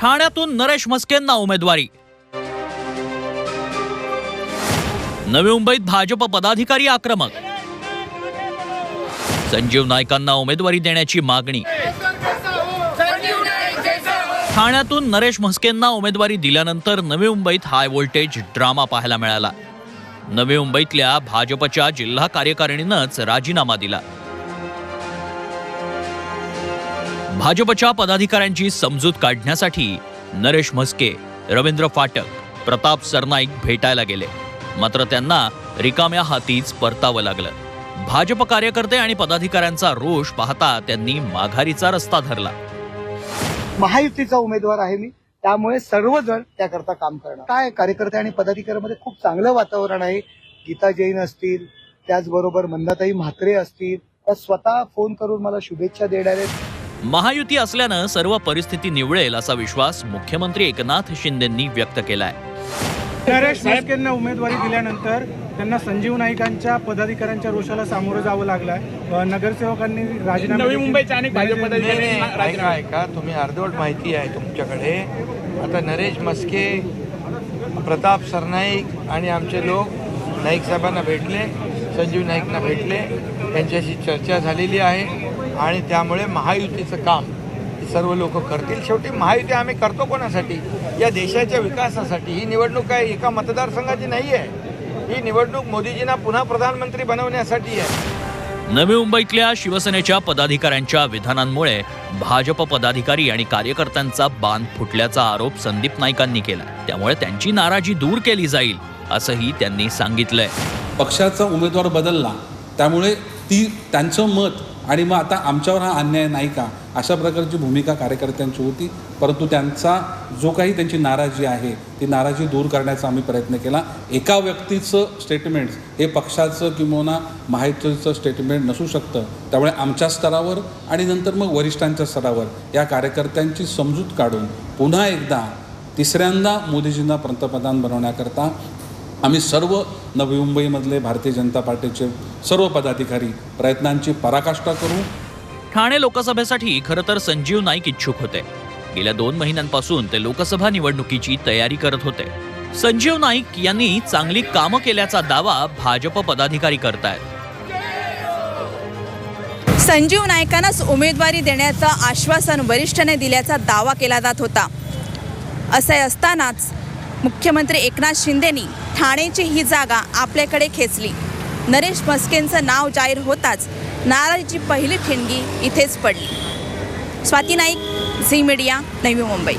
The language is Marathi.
ठाण्यातून नरेश म्हस्केंना उमेदवारी. नवी मुंबईत भाजप पदाधिकारी आक्रमक. संजीव नाईकांना उमेदवारी देण्याची मागणी. ठाण्यातून नरेश म्हस्केंना उमेदवारी दिल्यानंतर नवी मुंबईत हाय व्होल्टेज ड्रामा पाहायला मिळाला. नवी मुंबईतल्या भाजपच्या जिल्हा कार्यकारिणीनंच राजीनामा दिला. भाजपच्या पदाधिकाऱ्यांची समजूत काढण्यासाठी नरेश म्हस्के रवींद्र फाटक प्रताप सरनाईक भेटायला गेले. मात्र त्यांना रिकाम्या हातीच परतावं लागलं. भाजप कार्यकर्ते आणि पदाधिकाऱ्यांचा रोष पाहता त्यांनी माघारीचा रस्ता धरला. महायुतीचा उमेदवार आहे मी. त्यामुळे सर्वजण त्याकरता काम करणार. काय कार्यकर्ते आणि पदाधिकाऱ्यांमध्ये खूप चांगलं वातावरण आहे. गीता जैन असतील त्याचबरोबर मंदाताई म्हात्रे असतील. त्या स्वतः फोन करून मला शुभेच्छा देणार आहेत. महायुती असल्यानं सर्व परिस्थिती निवळेल असा विश्वास मुख्यमंत्री एकनाथ शिंदेंनी व्यक्त केलाय. नरेश म्हस्केंना उमेदवारी दिल्यानंतर त्यांना संजीव नाईकांच्या पदाधिकाऱ्यांच्या रोषाला सामोरं जावं लागलंय. नगरसेवकांनी राजीनामा नवी अनेक ऐका तुम्ही अर्धवट माहिती आहे तुमच्याकडे. आता नरेश मस्के प्रताप सरनाईक आणि आमचे लोक नाईक साहेबांना भेटले संजीव नाईकना भेटले. त्यांच्याशी चर्चा झालेली आहे आणि त्यामुळे महायुतीचं काम सर्व लोक करतील. शेवटी महायुती आम्ही करतो कोणासाठी? या देशाच्या विकासासाठी. ही निवडणूक काय एका मतदारसंघाची नाही आहे. ही निवडणूक मोदीजींना पुन्हा प्रधानमंत्री बनवण्यासाठी आहे. नवी मुंबईतल्या शिवसेनेच्या पदाधिकाऱ्यांच्या विधानांमुळे भाजप पदाधिकारी आणि कार्यकर्त्यांचा बांध फुटल्याचा आरोप संदीप नाईकांनी केला त्यामुळे त्यांची नाराजी दूर केली जाईल असंही त्यांनी सांगितलंय. पक्षाचा उमेदवार बदलला त्यामुळे ती त्यांचं मत आणि मग आता आमच्यावर हा अन्याय नाही का? अशा प्रकारची भूमिका कार्यकर्त्यांची होती. परंतु त्यांचा जो काही त्यांची नाराजी आहे ती नाराजी दूर करण्याचा आम्ही प्रयत्न केला. एका व्यक्तीचं स्टेटमेंट हे पक्षाचं किंवा माहितीचं स्टेटमेंट नसू शकतं. त्यामुळे आमच्या स्तरावर आणि नंतर मग वरिष्ठांच्या स्तरावर या कार्यकर्त्यांची समजूत काढून पुन्हा एकदा तिसऱ्यांदा मोदीजींना पंतप्रधान बनवण्याकरता आम्ही सर्व नवी मुंबईमधले भारतीय जनता पार्टीचे सर्व पदाधिकारी प्रयत्नांची पराकाष्ठा करू ठाणे लोकसभेसाठी खरं तर संजीव नाईक इच्छुक होते. गेल्या दोन महिन्यांपासून ते लोकसभा निवडणुकीची तयारी करत होते. संजीव नाईक यांनी चांगली कामं केल्याचा दावा भाजप पदाधिकारी करतायत. संजीव नायकांनाच उमेदवारी देण्याचं आश्वासन वरिष्ठांनी दिल्याचा दावा केला जात होता. असे असतानाच मुख्यमंत्री एकनाथ शिंदेनी ठाणेची ही जागा आपल्याकडे खेचली. नरेश म्हस्केंचं नाव जाहीर होताच नाराजीची पहिली ठिणगी इथेच पडली. Swati Naik Zee media Navi Mumbai.